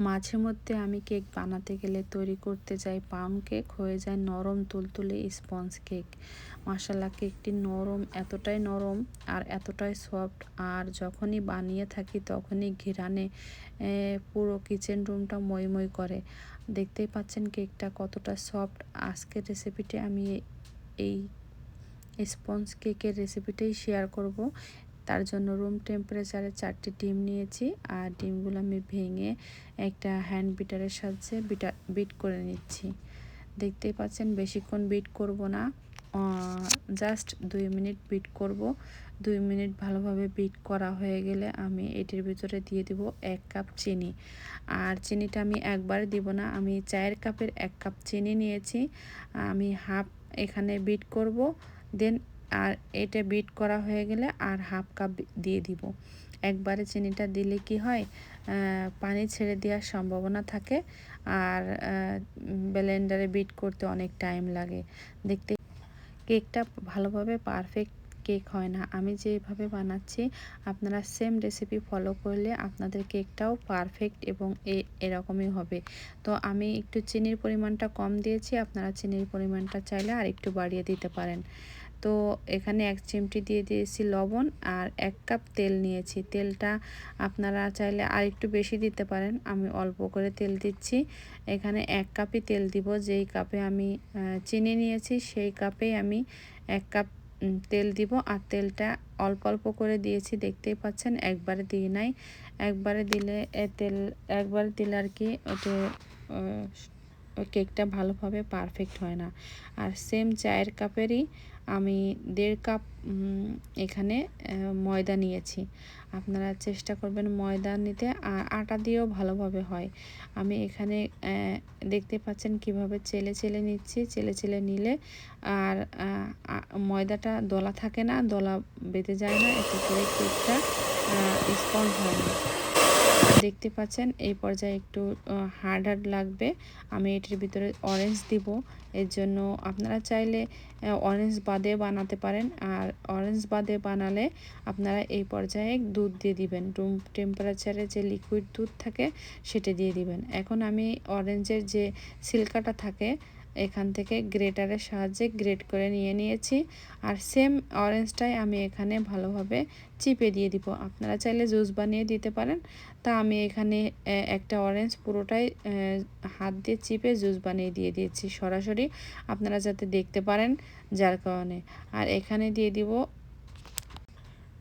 মাঝে মধ্যে আমি কেক বানাতে গেলে তৈরি করতে যাই। পাম কেক হয়ে যায় নরম তুলতুলে স্পঞ্জ কেক। মাসাল্লা কেকটি নরম, এতটাই নরম আর এতটাই সফট আর যখনই বানিয়ে থাকি তখনই ঘিরানে পুরো কিচেন রুমটা মই করে। দেখতেই পাচ্ছেন কেকটা কতটা সফট। আজকের রেসিপিটি আমি এই স্পঞ্জ কেকের রেসিপিটাই শেয়ার করব। তার জন্য রুম টেম্পারেচারে চারটি ডিম নিয়েছি। আর ডিমগুলো আমি ভেঙে একটা হ্যান্ড বিটারের সাহায্যে বিটা বিট করে নিচ্ছি। দেখতেই পাচ্ছেন, বেশিক্ষণ বিট করব না। জাস্ট দুই মিনিট বিট করব। দুই মিনিট ভালোভাবে বিট করা হয়ে গেলে আমি এটির ভিতরে দিয়ে দিব এক কাপ চিনি। আর চিনিটা আমি একবার দিব না, আমি চায়ের কাপের এক কাপ চিনি নিয়েছি। আমি হাফ এখানে বিট করব দেন আর এটা বিট করা হয়ে গেলে আর হাফ কাপ দিয়ে দিব। একবারে চিনিটা দিলে কি হয় পানি ছেড়ে দেওয়ার সম্ভাবনা থাকে আর ব্লেন্ডারে বিট করতে অনেক টাইম লাগে। দেখতে কেকটা ভালোভাবে পারফেক্ট কেক হয় না। আমি যেভাবে বানাচ্ছি, আপনারা সেম রেসিপি ফলো করলে আপনাদের কেকটাও পারফেক্ট এবং এরকমই হবে। তো আমি একটু চিনির পরিমাণটা কম দিয়েছি, আপনারা চিনির পরিমাণটা চাইলে আর একটু বাড়িয়ে দিতে পারেন। তো এখানে এক চিমটি দিয়ে দিয়েছি লবণ আর এক কাপ তেল নিয়েছি। তেলটা আপনারা চাইলে আর একটু বেশি দিতে পারেন। আমি অল্প করে তেল দিচ্ছি। এখানে এক কাপই তেল দিব। যেই কাপে আমি চিনি নিয়েছি সেই কাপেই আমি এক কাপ তেল দিব। আর তেলটা অল্প অল্প করে দিয়েছি। দেখতেই পাচ্ছেন একবারে দিই নাই। একবারে দিলে তেল, একবারে দিলে আর কি ওটা কেকটা ভালোভাবে পারফেক্ট হয় না। আর সেম চায়ের কাপেরই আমি দেড় কাপ এখানে ময়দা নিয়েছি। আপনারা চেষ্টা করবেন ময়দা নিতে আটা দিয়েও ভালোভাবে হয়। আমি এখানে দেখতে পাচ্ছেন কীভাবে চেলে চেলে নিচ্ছি। চেলে চেলে নিলে আর ময়দাটা দলা থাকে না, দলা বেঁধে যায় না, এতে করে কেকটা স্পঞ্জ হয় না। দেখতে পাচ্ছেন, এই পর্যায়ে একটু হার্ড হার্ড লাগবে। আমি এটির ভিতরে অরেঞ্জ দিব। এর জন্য আপনারা চাইলে অরেঞ্জ বাদে বানাতে পারেন। আর অরেঞ্জ বাদে বানালে আপনারা এই পর্যায়ে দুধ দিয়ে দিবেন। রুম টেম্পারেচারে যে লিকুইড দুধ থাকে, সেটা দিয়ে দিবেন। এখন আমি অরেঞ্জের যে সিল্কাটা থাকে এখান থেকে গ্রেটারের সাহায্যে গ্রেট করে নিয়ে নিয়েছি। আর সেম অরেঞ্জটাই আমি এখানে ভালোভাবে চিপে দিয়ে দিব। আপনারা চাইলে জুস বানিয়ে দিতে পারেন। তা আমি এখানে একটা অরেঞ্জ পুরোটাই হাত দিয়ে চিপে জুস বানিয়ে দিয়ে দিয়েছি সরাসরি। আপনারা যাতে দেখতে পারেন যার কারণে। আর এখানে দিয়ে দিব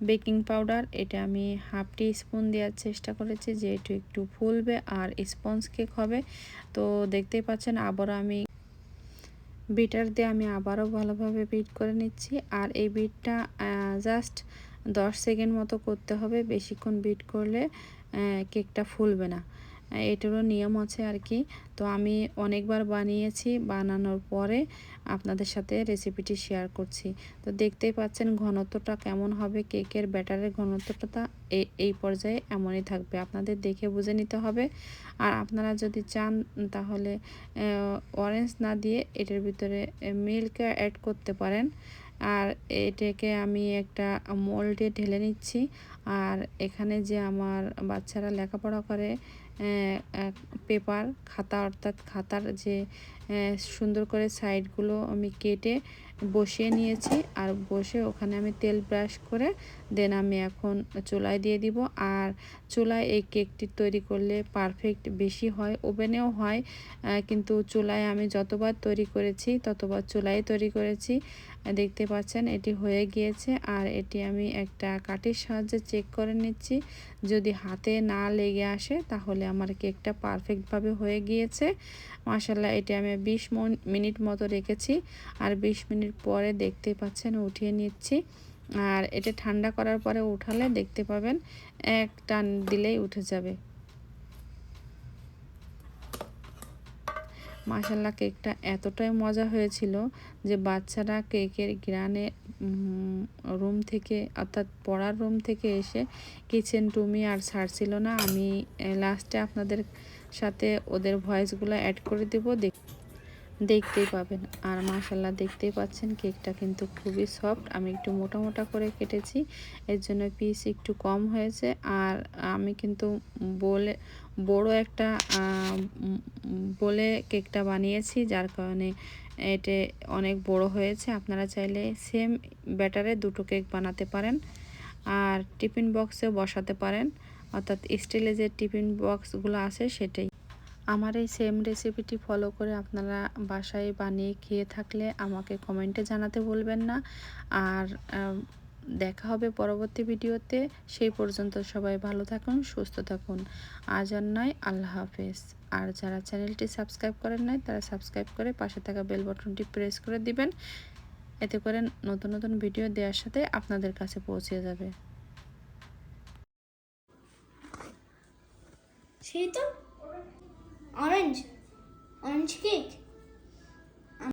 বেকিং পাউডার। এটা আমি হাফ টি স্পুন দেওয়ার চেষ্টা করেছি যে এটু একটু ফুলবে আর স্পঞ্জ কেক হবে। তো দেখতেই পাচ্ছেন, আবারও আমি বিটার দিয়ে আমি আবারও ভালোভাবে বিট করে নিচ্ছি। আর এই বিটটা জাস্ট দশ সেকেন্ড মতো করতে হবে। বেশিক্ষণ বিট করলে কেকটা ফুলবে না। এটারও নিয়ম আছে আর কি তো আমি অনেকবার বানিয়েছি, বানানোর পরে আপনাদের সাথে রেসিপিটি শেয়ার করছি। তো দেখতেই পাচ্ছেন ঘনত্বটা কেমন হবে, কেকের ব্যাটারের ঘনত্বটা এই পর্যায়ে এমনই থাকবে। আপনাদের দেখে বুঝে নিতে হবে। আর আপনারা যদি চান তাহলে অরেঞ্জ না দিয়ে এটার ভিতরে মিল্ক অ্যাড করতে পারেন। আর এটাকে আমি একটা মোল্ডে ঢেলে নিচ্ছি। আর এখানে যে আমার বাচ্চারা লেখাপড়া করে পেপার খাতা অর্থাৎ খাতার যে সুন্দর করে সাইডগুলো আমি কেটে বসিয়ে নিয়েছি। আর বসে ওখানে আমি তেল ব্রাশ করে দেন আমি এখন চুলায় দিয়ে দিব। আর চুলায় এই কেকটি তৈরি করলে পারফেক্ট বেশি হয়, ওভেনেও হয়। কিন্তু চুলায় আমি যতবার তৈরি করেছি, ততবার চুলায় তৈরি করেছি। দেখতে পাচ্ছেন এটি হয়ে গিয়েছে। আর এটি আমি একটা কাঠের সাহায্যে চেক করে নিচ্ছি। যদি হাতে না লেগে আসে, তাহলে আমার কেকটা পারফেক্টভাবে হয়ে গিয়েছে। মাসাল্লাহ এটি আমি বিশ মিনিট মতো রেখেছি আর বিশ মিনিট পরে দেখতে পাচ্ছেন উঠিয়ে নিচ্ছি। আর এটা ঠান্ডা করার পরে উঠালে দেখতে পাবেন এক টান দিলেই উঠে যাবে। মাসাল্লা কেকটা এতটাই মজা হয়েছিল যে বাচ্চারা কেকের গ্রানে রুম থেকে, অর্থাৎ পড়ার রুম থেকে এসে কিচেন রুমই আর ছাড়ছিল না। আমি লাস্টে আপনাদের সাথে ওদের ভয়েসগুলো অ্যাড করে দেবো। দেখ দেখতেই পাবেন। আর মাশাল্লাহ দেখতেই পাচ্ছেন কেকটা কিন্তু খুবই সফট। আমি একটু মোটা মোটা করে কেটেছি, এর জন্য পিস একটু কম হয়েছে। আর আমি কিন্তু বলে, বড় একটা বলে কেকটা বানিয়েছি, যার কারণে এটা অনেক বড় হয়েছে। আপনারা চাইলে সেম ব্যাটারে দুটো কেক বানাতে পারেন আর টিফিন বক্সেও বসাতে পারেন। অর্থাৎ স্টিলে যে টিফিন বক্সগুলো আছে সেটাই। আমার এই সেম রেসিপিটি ফলো করে আপনারা বাসায় বানিয়ে খেয়ে থাকলে আমাকে কমেন্টে জানাতে বলবেন না। আর দেখা হবে পরবর্তী ভিডিওতে সেই পর্যন্ত সবাই ভালো থাকুন, সুস্থ থাকুন। আজ আর নয়, আল্লাহ হাফেজ। আর যারা চ্যানেলটি সাবস্ক্রাইব করেন নাই, তারা সাবস্ক্রাইব করে পাশে থাকা বেল বাটনটি প্রেস করে দিবেন। এতে করে নতুন নতুন ভিডিও দেওয়ার সাথে আপনাদের কাছে পৌঁছে যাবে। সেই তো? Orange orange cake